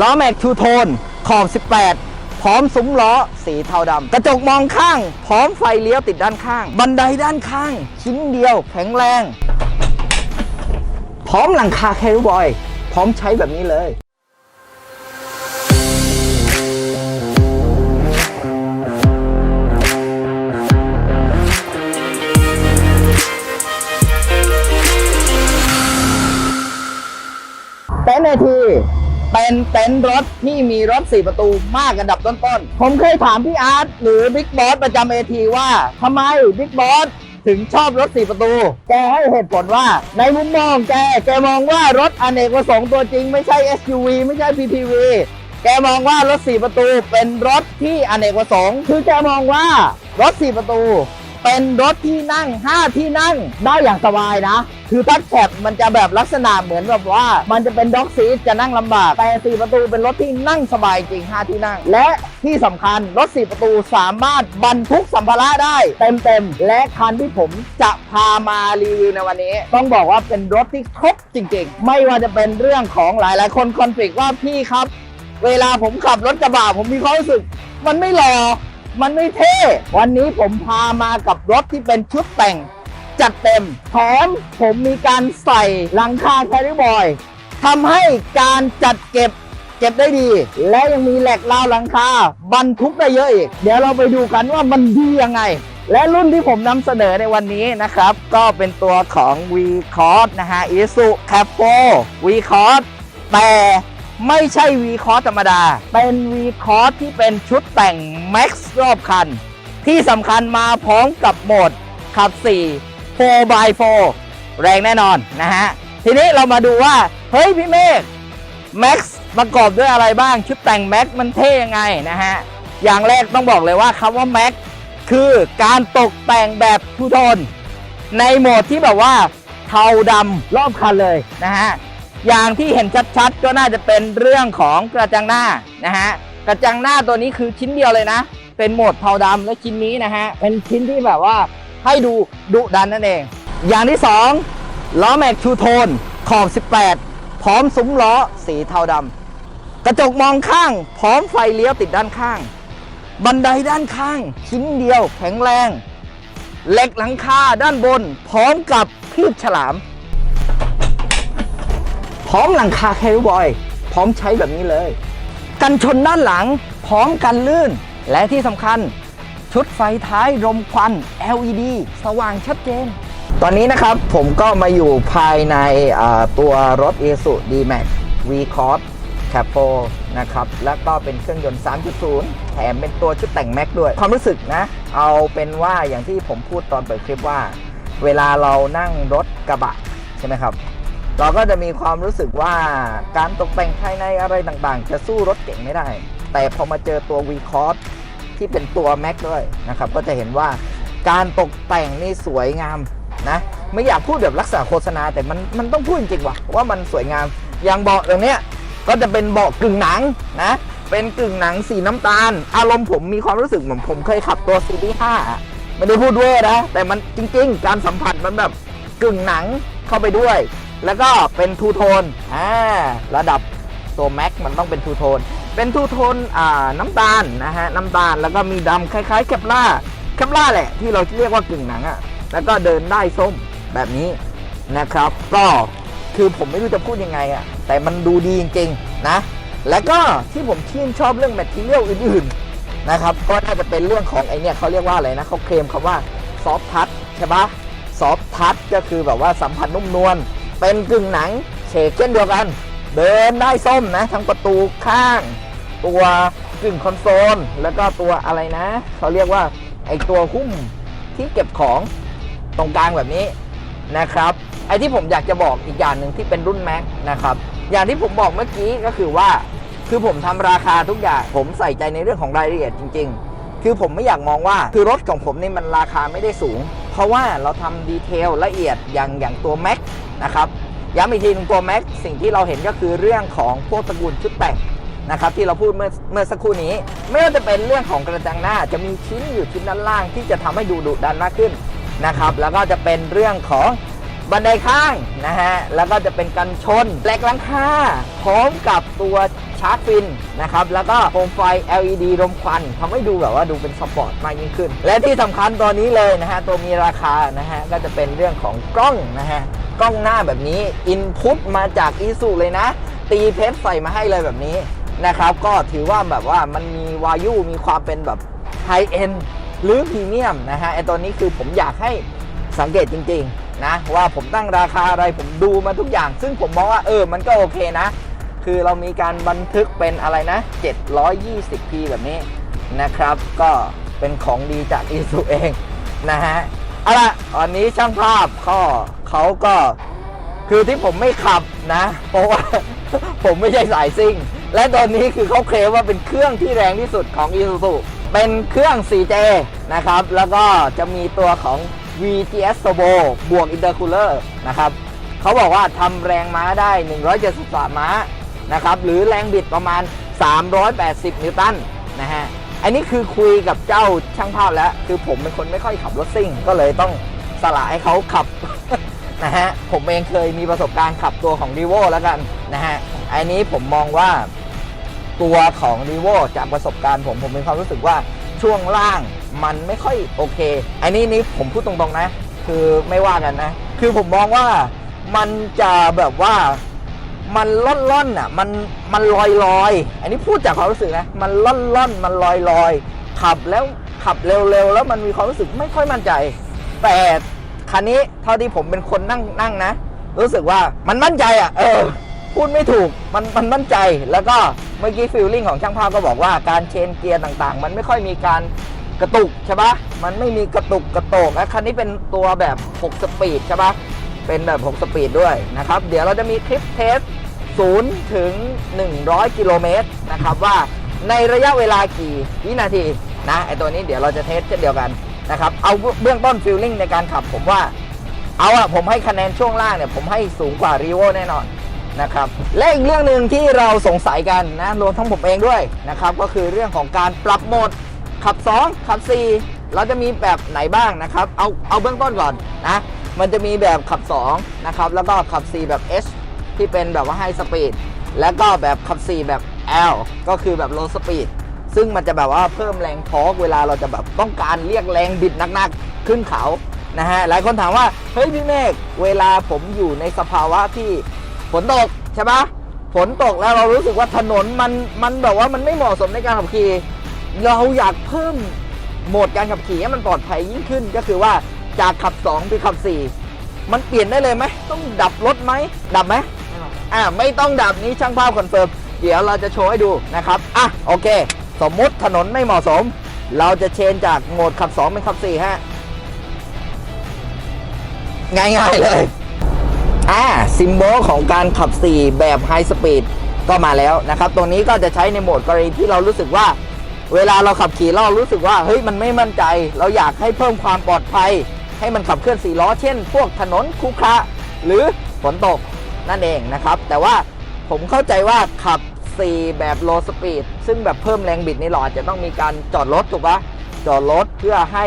ล้อแม็กทูโทนขอบ 18 พร้อมซุ้มล้อสีเทาดำกระจกมองข้าง พร้อมไฟเลี้ยวติดด้านข้าง บันไดด้านข้าง ชิ้นเดียวแข็งแรง พร้อมหลังคาแคริบอย พร้อมใช้แบบนี้เลยเต็นท์ไอที เป็นเต็นท์รถที่มีรถ 4 ประตูมากอันดับต้นๆ ผมเคยถามพี่อาร์ตหรือบิ๊กบอสประจำเอทีว่าทำไมบิ๊กบอสถึงชอบรถ 4 ประตู แกให้เหตุผลว่า ในมุมมองแก แกมองว่ารถอเนกประสงค์ตัวจริงไม่ใช่ SUV ไม่ใช่ PPV แกมองว่ารถ 4 ประตูเป็นรถที่อเนกประสงค์ คือแกมองว่ารถ 4 ประตู เป็นรถที่นั่ง 5 ที่นั่งได้อย่างสบายนะ คือทัชแคปมันจะแบบลักษณะเหมือนแบบว่า มันจะเป็นด็อกซีทจะนั่งลำบาก แต่ 4 ประตูเป็นรถที่นั่งสบายจริง 5 ที่นั่ง และที่สำคัญรถ 4 ประตูสามารถบรรทุกสัมภาระได้เต็มๆ และคันที่ผมจะพามารีวิวในวันนี้ ต้องบอกว่าเป็นรถที่ครบจริงๆ ไม่ว่าจะเป็นเรื่องของหลายๆ คนคอนฟ lict ว่าพี่ครับ เวลาผมขับรถกระบะผมมีความรู้สึก มันไม่หล่อ มันไม่เท่ วันนี้ผมพามากับรถที่เป็นชุดแต่ง จัดเต็มแถมผมมีการใส่หลังคาแคริบอยทำให้การจัดเก็บเก็บได้ดี และยังมีแหลกราวหลังคาบรรทุกได้เยอะอีก เดี๋ยวเราไปดูกันว่ามันดียังไง และรุ่นที่ผมนำเสนอในวันนี้นะครับ ก็เป็นตัวของ v c o s นะฮะ Isuzu Capo v c o s แต่ ไม่ใช่ v c o s ธรรมดา เป็น v c o s ที่เป็นชุดแต่ง Max รอบคัน ที่สำคัญมาพร้อมกับโหมดขับ 4 4x4 แรงแน่นอนนะฮะ ทีนี้เรามาดูว่า เฮ้ยพี่เมฆ Max ประกอบด้วยอะไรบ้าง ชุดแต่ง Max มันเท่ยังไงนะฮะ อย่างแรกต้องบอกเลยว่าคำว่า Max คือการตกแต่งแบบทูโทนในโหมดที่แบบว่าเทาดำรอบคันเลยนะฮะ อย่างที่เห็นชัดๆ ก็น่าจะเป็นเรื่องของกระจังหน้านะฮะกระจังหน้าตัวนี้คือชิ้นเดียวเลยนะ เป็นโหมดเทาดำและชิ้นนี้นะฮะเป็นชิ้นที่แบบว่าให้ดูดุดันนั่นเอง อย่างที่ 2 ล้อแม็กชูโทนขอบ 18 พร้อมซุ้มล้อสีเทาดำกระจกมองข้าง พร้อมไฟเลี้ยวติดด้านข้าง บันไดด้านข้าง ชิ้นเดียวแข็งแรงเหล็กหลังคาด้านบน พร้อมกับพืชฉลาม พร้อมหลังคาแคริบอย พร้อมใช้แบบนี้เลย กันชนด้านหลัง พร้อมกันลื่น และที่สำคัญ ชุดไฟท้ายรมควัน LED สว่างชัดเจน ตอนนี้นะครับผมก็มาอยู่ภายในตัวรถ Isuzu D-Max V-Cross Capo นะครับ แล้วก็เป็นเครื่องยนต์ 3.0 แถมเป็นตัวชุดแต่งแม็กด้วย ความรู้สึกนะ เอาเป็นว่าอย่างที่ผมพูดตอนเปิดคลิปว่า เวลาเรานั่งรถกระบะใช่ไหมครับ เราก็จะมีความรู้สึกว่าการตกแต่งภายในอะไรต่างๆ จะสู้รถเก่งไม่ได้ แต่พอมาเจอตัว v c o s ที่เป็นตัว Mac ด้วยนะครับ ก็จะเห็นว่าการตกแต่งนี่สวยงามนะไม่อยากพูดแบบลักษณะโฆษณา แต่มันมันต้องพูดจริงๆว่ะว่ามันสวยงามอย่างเบาะตรงเนี้ยก็จะเป็นเบาะกึ่งหนังนะเป็นกึ่งหนังสีน้ำตาล อารมณ์ผมมีความรู้สึกเหมือนผมเคยขับตัวซีรีส์5อะไม่ได้พูดเวอร์นะแต่มันจริง ๆ การสัมผัสมันแบบกึ่งหนังเข้าไปด้วย แล้วก็เป็นทูโทนอ่าระดับตัวแม็กมันต้องเป็นทูโทน เป็นทูโทนอ่าน้ำตาลนะฮะน้ำตาลแล้วก็มีดำคล้ายๆแคปล่าแคปล่าแหละที่เราเรียกว่ากึ่งหนังอะ่ะแล้วก็เดินได้ส้มแบบนี้นะครับ ก็คือผมไม่รู้จะพูดยังไงอะ่ะแต่มันดูดีจริงๆนะ แล้วก็ที่ผมชื่นชอบเรื่องแมทเทียลอื่นๆนะครับก็น่าจะเป็นเรื่องของไอเนี่ยเขาเรียกว่าอะไรนะเขาเคลมคำว่าซอฟทัชใช่ปะซอฟทัชก็คือแบบว่าสัมผัสนุ่มนวล เป็นกึ่งหนังเฉกเช่นเดียวกัน เดินได้ส้มนะทั้งประตูข้าง ตัวกึ่งคอนโซล แล้วก็ตัวอะไรนะเขาเรียกว่าไอตัวหุ้มที่เก็บของตรงกลางแบบนี้นะครับไอที่ผมอยากจะบอกอีกอย่างหนึ่งที่เป็นรุ่นแม็กนะครับอย่างที่ผมบอกเมื่อกี้ก็คือว่า คือผมทำราคาทุกอย่างผมใส่ใจในเรื่องของรายละเอียดจริง ๆ คือผมไม่อยากมองว่าคือรถของผมนี่มันราคาไม่ได้สูง เพราะว่าเราทำดีเทลละเอียดอย่างอย่างตัวแม็ก นะครับย้ำอีกทีหนึงตัวแม็กสิ่งที่เราเห็นก็คือเรื่องของพวกตระกูลชุดแต่งนะครับที่เราพูดเมื่อเมื่อสักครู่นี้ ไม่ว่าจะเป็นเรื่องของกระจังหน้าจะมีชิ้นอยู่ชิ้นด้านล่างที่จะทำให้ดูดุดันมากขึ้นนะครับแล้วก็จะเป็นเรื่องของบันไดข้างนะฮะแล้วก็จะเป็นกันชนแหลกหลังคาพร้อมกับตัวชาร์จฟินนะครับแล้วก็โคมไฟ LED รมควันทำให้ดูแบบว่าดูเป็นสปอร์ตมากยิ่งขึ้น และที่สำคัญตัวนี้เลยนะฮะตัวมีราคานะฮะก็จะเป็นเรื่องของกล้องนะฮะ กล้องหน้าแบบนี้อินพุตมาจากอีซูเลยนะ ตีเพชรใส่มาให้เลยแบบนี้นะครับ ก็ถือว่าแบบว่ามันมีวายุมีความเป็นแบบไฮเอ็นหรือพรีเมียมนะฮะไอตัวนี้คือผมอยากให้สังเกตจริงๆนะว่าผมตั้งราคาอะไรผมดูมาทุกอย่าง ซึ่งผมมองว่าเออมันก็โอเคนะ คือเรามีการบันทึกเป็นอะไรนะ 720p แบบนี้นะครับ ก็เป็นของดีจากอีซูเองนะฮะเอาละวันนี้ช่างภาพก็ เขาก็คือที่ผมไม่ขับนะ เพราะว่าผมไม่ใช่สายซิ่ง และตอนนี้คือเขาเคลมว่าเป็นเครื่องที่แรงที่สุดของ Isuzu เป็นเครื่อง 4J นะครับ แล้วก็จะมีตัวของ VGS Turbo บวก Intercooler นะครับเขาบอกว่าทำแรงม้าได้ 173 ม้านะครับ หรือแรงบิดประมาณ 380 นิวตันนะฮะ อันนี้คือคุยกับเจ้าช่างภาพแล้ว คือผมเป็นคนไม่ค่อยขับรถซิ่ง ก็เลยต้องสละให้เขาขับ นะฮะผมเองเคยมีประสบการณ์ขับตัวของ r ีโวแล้วกันนะฮะอันนี้ผมมองว่าตัวของ r ีโวจากประสบการณ์ผมผมมีความรู้สึกว่าช่วงล่างมันไม่ค่อยโอเค อันนี้นี่ผมพูดตรงๆนะ คือไม่ว่ากันนะ คือผมมองว่ามันจะแบบว่ามันล่อนล่อนอะมันมันลอยลอยอันนี้พูดจากความรู้สึกนะ มันล่อนล่อนมันลอยลอยขับแล้วขับเร็วๆแล้วมันมีความรู้สึกไม่ค่อยมั่นใจ แต่ คันนี้เท่าที่ผมเป็นคนนั่งนั่งนะ รู้สึกว่ามันมั่นใจอะ เออ พูดไม่ถูกมันมันมั่นใจแล้วก็เมื่อกี้ฟิลลิ่งของช่างภาพก็บอกว่าการเชนเกียร์ต่างๆ มันไม่ค่อยมีการกระตุกใช่ปะมันไม่มีกระตุกกระโตกและคันนี้เป็นตัวแบบ 6 สปีดใช่ปะเป็นแบบ 6 สปีดด้วยนะครับ เดี๋ยวเราจะมีคลิปเทส0ถึง 100 กิโลเมตรนะครับว่าในระยะเวลากี่วินาทีนะไอตัวนี้เดี๋ยวเราจะเทสเช่นเดียวกัน นะครับ เอาเบื้องต้นฟิลลิ่งในการขับผมว่า เอาอะผมให้คะแนนช่วงล่างเนี่ย ผมให้สูงกว่ารีโวแน่นอนนะครับ และอีกเรื่องหนึ่งที่เราสงสัยกันนะรวมทั้งผมเองด้วยนะครับ ก็คือเรื่องของการปรับโหมดขับ 2 ขับ 4 เราจะมีแบบไหนบ้างนะครับ เอาเอาเบื้องต้นก่อนนะ มันจะมีแบบขับ 2 นะครับ แล้วก็ขับ 4 แบบ H ที่เป็นแบบว่าไฮสปีดแล้วก็แบบขับ 4 แบบ L ก็คือแบบ low speed ซึ่งมันจะแบบว่าเพิ่มแรงทอร์กเวลาเราจะแบบต้องการเรียกแรงบิดหนักๆขึ้นเขานะฮะหลายคนถามว่าเฮ้ยพี่เมฆเวลาผมอยู่ในสภาวะที่ฝนตกใช่ปะฝนตกแล้วเรารู้สึกว่าถนนมันมันแบบว่ามันไม่เหมาะสมในการขับขี่เราอยากเพิ่มโหมดการขับขี่ให้มันปลอดภัยยิ่งขึ้น ก็คือว่าจากขับ 2 ไปขับ 4 มันเปลี่ยนได้เลยไหมต้องดับรถไหมดับไหมอ่าไม่ต้องดับนี้ช่างภาพคอนเฟิร์มเดี๋ยวเราจะโชว์ให้ดูนะครับอะโอเค สมมุติถนนไม่เหมาะสม เราจะเชนจากโหมดขับ 2 เป็นขับ 4 ฮะ ง่ายๆเลย อ่าซิมโบลของการขับ 4 แบบไฮสปีดก็มาแล้วนะครับตรงนี้ก็จะใช้ในโหมดกรณีที่เรารู้สึกว่า เวลาเราขับขี่เรารู้สึกว่าเฮ้ยมันไม่มั่นใจ เราอยากให้เพิ่มความปลอดภัย ให้มันขับเคลื่อนสี่ล้อ เช่น พวกถนนคูคระหรือฝนตกนั่นเองนะครับ แต่ว่าผมเข้าใจว่าขับ 4 แบบ low speed ซึ่งแบบเพิ่มแรงบิดนี่เราอาจจะต้องมีการจอดรถถูกปะจอดรถเพื่อให้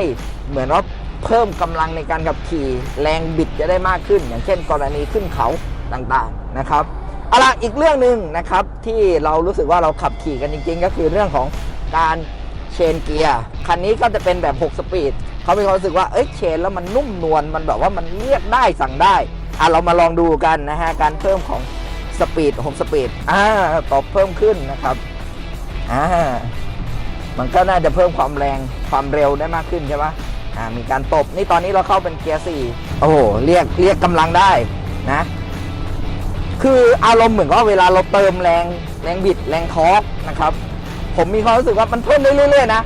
เหมือนว่าเพิ่มกำลังในการขับขี่แรงบิดจะได้มากขึ้น อย่างเช่น กรณีขึ้นเขาต่างๆนะครับเอาละอีกเรื่องหนึ่งนะครับที่เรารู้สึกว่าเราขับขี่กันจริง ๆ ก็คือเรื่องของการเชนเกียร์คันนี้ก็จะเป็นแบบ 6 สปีดเขามีความรู้สึกว่าเอ้ยเชนแล้วมันนุ่มนวลมันแบบว่ามันเรียกได้สั่งได้อะเรามาลองดูกันนะฮะการเพิ่มของ สปีด6สปีดอ่าตบเพิ่มขึ้นนะครับอ่ามันก็น่าจะเพิ่มความแรงความเร็วได้มากขึ้นใช่ปะอ่ามีการตบนี่ตอนนี้เราเข้าเป็นเกียร์สี่โอ้โหเรียกเรียกกำลังได้นะ คืออารมณ์เหมือนกับว่าเวลาเราเติมแรงแรงบิดแรงทอร์กนะครับ ผมมีความรู้สึกว่ามันเพิ่มได้เรื่อยๆนะ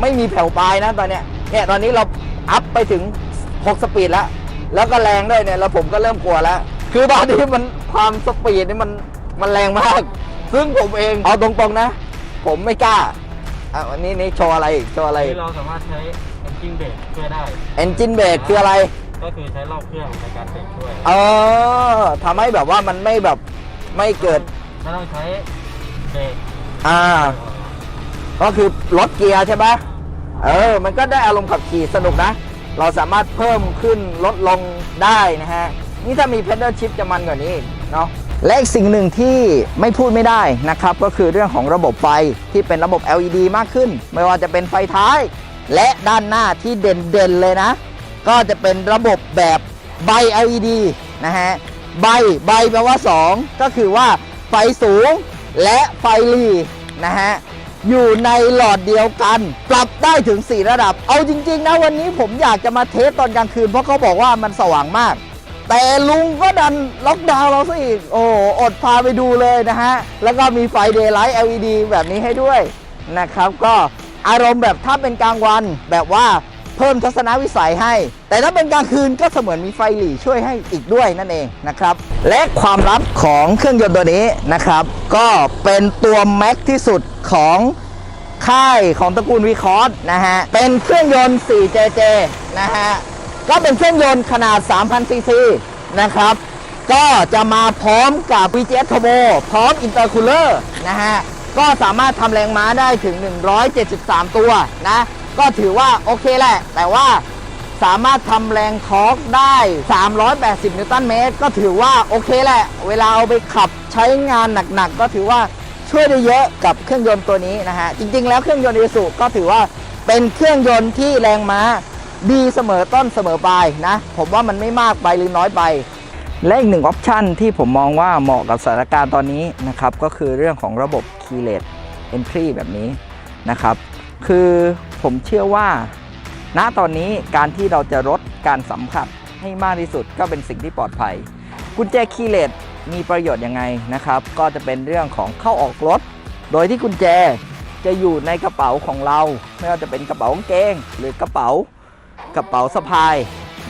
ไม่มีแผ่วปลายนะตอนเนี้ยเนี่ยตอนนี้เราอัพไปถึง 6 สปีดแล้ว แล้วก็แรงด้วยเนี่ยแล้วผมก็เริ่มกลัวแล้ว คือตอนนี้มันความสปีดนี่มันมันแรงมาก ซึ่งผมเองเอาตรงๆนะ ผมไม่กล้าอะวันนี้นี่โชว์อะไรอีกโชว์อะไรที่เราสามารถใช้ engine brake ช่วยได้ engine brake คืออะไร ก็คือใช้รอบเครื่องในการเบรกช่วยเออทำให้แบบว่ามันไม่แบบไม่เกิด ไม่ต้องใช้เบรกอ่าก็คือลดเกียร์ใช่ปะเออ มันก็ได้อารมณ์ขับขี่สนุกนะ เราสามารถเพิ่มขึ้นลดลงได้นะฮะ นี่ถ้ามี pedal shift จะมันกว่านี้เนาะและอีกสิ่งหนึ่งที่ไม่พูดไม่ได้นะครับ ก็คือเรื่องของระบบไฟที่เป็นระบบ LED มากขึ้น ไม่ว่าจะเป็นไฟท้าย และด้านหน้าที่เด่นๆเลยนะ ก็จะเป็นระบบแบบใบ LED นะฮะใบใบแปลว่า 2 ก็คือว่าไฟสูงและไฟลีนะฮะอยู่ในหลอดเดียวกัน ปรับได้ถึง 4 ระดับ เอาจริง ๆ นะวันนี้ผมอยากจะมาเทสตอนกลางคืน เพราะเขาบอกว่ามันสว่างมาก แต่ลุงก็ดันล็อกดาวน์เราซะอีก โอ้โหอดพาไปดูเลยนะฮะ แล้วก็มีไฟเดย์ไลท์ LED แบบนี้ให้ด้วยนะครับ ก็อารมณ์แบบถ้าเป็นกลางวันแบบว่าเพิ่มทัศนวิสัยให้ แต่ถ้าเป็นกลางคืนก็เสมือนมีไฟหลีช่วยให้อีกด้วยนั่นเองนะครับ และความลับของเครื่องยนต์ตัวนี้นะครับ ก็เป็นตัวแม็กที่สุดของค่ายของตระกูลวีคอร์สนะฮะ เป็นเครื่องยนต์ 4JJ นะฮะ ก็เป็นเครื่องยนต์ขนาด 3,000 ซีซีนะครับ ก็จะมาพร้อมกับ VGS Turbo พร้อม Intercooler นะฮะ ก็สามารถทำแรงม้าได้ถึง 173 ตัวนะ ก็ถือว่าโอเคแหละ แต่ว่าสามารถทำแรงทอร์กได้ 380 นิวตันเมตร ก็ถือว่าโอเคแหละ เวลาเอาไปขับใช้งานหนักๆ ก็ถือว่าช่วยได้เยอะกับเครื่องยนต์ตัวนี้นะฮะ จริงๆ แล้วเครื่องยนต์อีซูก็ถือว่าเป็นเครื่องยนต์ที่แรงม้า ดีเสมอต้นเสมอปลายนะ ผมว่ามันไม่มากไปหรือน้อยไป และอีกหนึ่งออปชันที่ผมมองว่าเหมาะกับสถานการณ์ตอนนี้นะครับ ก็คือเรื่องของระบบ Keyless Entry แบบนี้นะครับ คือผมเชื่อว่า ณตอนนี้การที่เราจะลดการสัมผัสให้มากที่สุดก็เป็นสิ่งที่ปลอดภัย กุญแจคีย์เลสมีประโยชน์ยังไงนะครับ ก็จะเป็นเรื่องของเข้าออกรถ โดยที่กุญแจจะอยู่ในกระเป๋าของเรา ไม่ว่าจะเป็นกระเป๋ากางเกง หรือกระเป๋า กระเป๋าสะพาย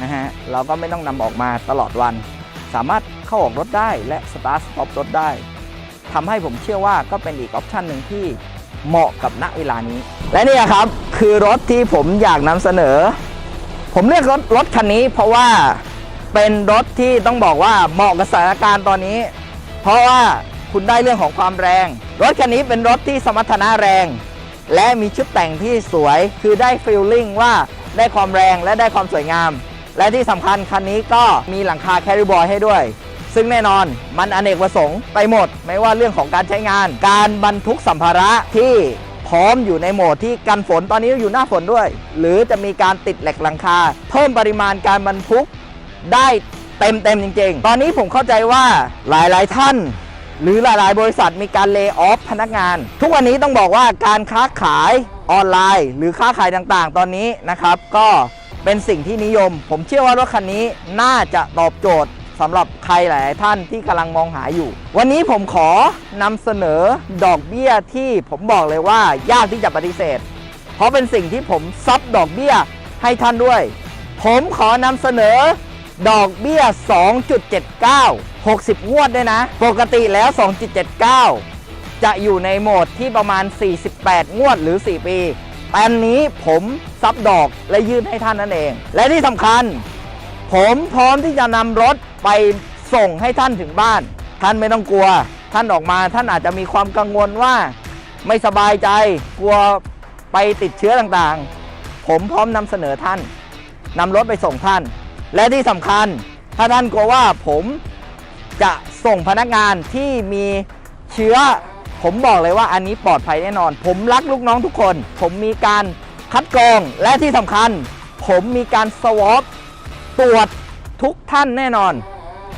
นะฮะเราก็ไม่ต้องนำออกมาตลอดวัน สามารถเข้าออกรถได้และสตาร์ทสต็อปรถได้ทำให้ผมเชื่อว่าก็เป็นอีกออปชันหนึ่งที่เหมาะกับณเวลานี้ และนี่ครับคือรถที่ผมอยากนำเสนอ ผมเลือกรถรถคันนี้ เพราะว่าเป็นรถที่ต้องบอกว่าเหมาะกับสถานการณ์ตอนนี้ เพราะว่าคุณได้เรื่องของความแรง รถคันนี้เป็นรถที่สมรรถนะแรง และมีชุดแต่งที่สวยคือได้ฟีลลิ่งว่า ได้ความแรงและได้ความสวยงาม และที่สำคัญคันนี้ก็มีหลังคาแคริบอยให้ด้วย ซึ่งแน่นอนมันอเนกประสงค์ไปหมด ไม่ว่าเรื่องของการใช้งาน การบรรทุกสัมภาระที่พร้อมอยู่ในโหมดที่กันฝนตอนนี้อยู่หน้าฝนด้วย หรือจะมีการติดเหล็กหลังคา เพิ่มปริมาณการบรรทุกได้เต็มเต็มจริง ๆ ตอนนี้ผมเข้าใจว่าหลายๆท่าน หรือหลายๆ บริษัทมีการเล y o ออฟพนักงาน ทุกวันนี้ต้องบอกว่าการค้าขายออนไลน์ หรือค้าขายต่างๆ ตอนนี้นะครับ ก็เป็นสิ่งที่นิยม ผมเชื่อว่ารถคันนี้น่าจะตอบโจทย์สำหรับใครหลายท่านที่กำลังมองหาอยู่ วันนี้ผมขอนำเสนอดอกเบี้ยที่ผมบอกเลยว่ายากที่จะปฏิเสธ เพราะเป็นสิ่งที่ผมซับดอกเบี้ยให้ท่านด้วย ผมขอนำเสนอดอกเบี้ย 2.79 60 งวดด้วยนะ ปกติแล้ว2.79 จะอยู่ในโหมดที่ประมาณ 48 งวดหรือ 4 ปีแต่อันนี้ผมซับดอกและยื่นให้ท่านนั่นเอง และที่สำคัญ ผมพร้อมที่จะนำรถไปส่งให้ท่านถึงบ้าน ท่านไม่ต้องกลัว ท่านออกมาท่านอาจจะมีความกังวลว่าไม่สบายใจกลัวไปติดเชื้อต่างๆ ผมพร้อมนำเสนอท่านนำรถไปส่งท่าน และที่สำคัญ ถ้าท่านกลัวว่าผม จะส่งพนักงานที่มีเชื้อ ผมบอกเลยว่าอันนี้ปลอดภัยแน่นอน ผมรักลูกน้องทุกคน ผมมีการคัดกรองและที่สำคัญ ผมมีการสวอปตรวจทุกท่านแน่นอน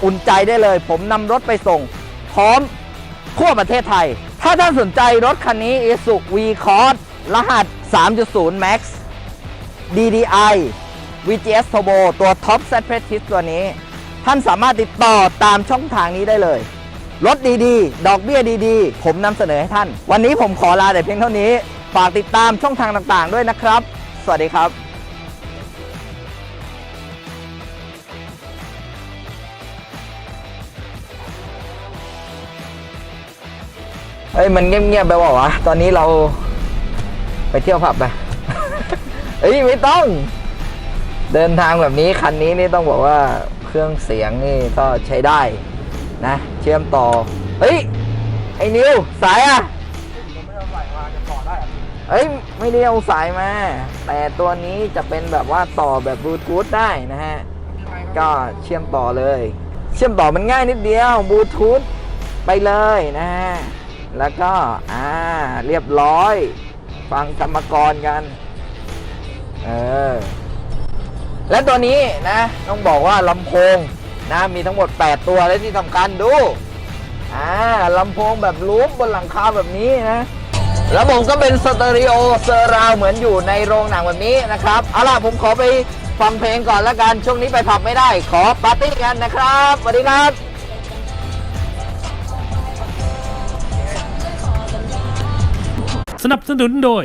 อุ่นใจได้เลย ผมนำรถไปส่ง พร้อมทั่วประเทศไทย ถ้าท่านสนใจรถคันนี้ i s u V Cross รหัส 3.0 Max DDI VGS Turbo ตัว Top Set p r e t i s ตัวนี้ ท่านสามารถติดต่อตามช่องทางนี้ได้เลยรถดีๆ ดอกเบี้ยดีๆ ผมนำเสนอให้ท่าน วันนี้ผมขอลาแต่เพียงเท่านี้ ฝากติดตามช่องทางต่างๆ ด้วยนะครับ สวัสดีครับเฮ้ยมันเงียบๆไปว่าวะ ตอนนี้เราไปเที่ยวผับไปเฮ้ย ไม่ต้อง เดินทางแบบนี้คันนี้นี่ต้องบอกว่า เครื่องเสียงนี่ก็ใช้ได้นะ เชื่อมต่อ เฮ้ย ไอ้นิวสายอะเอ้ย ไม่ได้เอาสายมา แต่ตัวนี้จะเป็นแบบว่าต่อแบบบลูทูธได้นะฮะ ก็เชื่อมต่อเลย เชื่อมต่อมันง่ายนิดเดียวบลูทูธไปเลยนะแล้วก็ อ่า เรียบร้อย ฟังกรรมกรกัน เออ และตัวนี้นะต้องบอกว่าลำโพงนะมีทั้งหมด 8 ตัวและที่สำคัญดูอ่าลำโพงแบบลูปบนหลังคาแบบนี้นะระบบก็เป็นสเตอริโอเซอร์ราวเหมือนอยู่ในโรงหนังแบบนี้นะครับเอาล่ะผมขอไปฟังเพลงก่อนล้วกันช่วงนี้ไปผับไม่ได้ ขอปาร์ตี้กันนะครับสวัสดีครับสนับสนุนโดย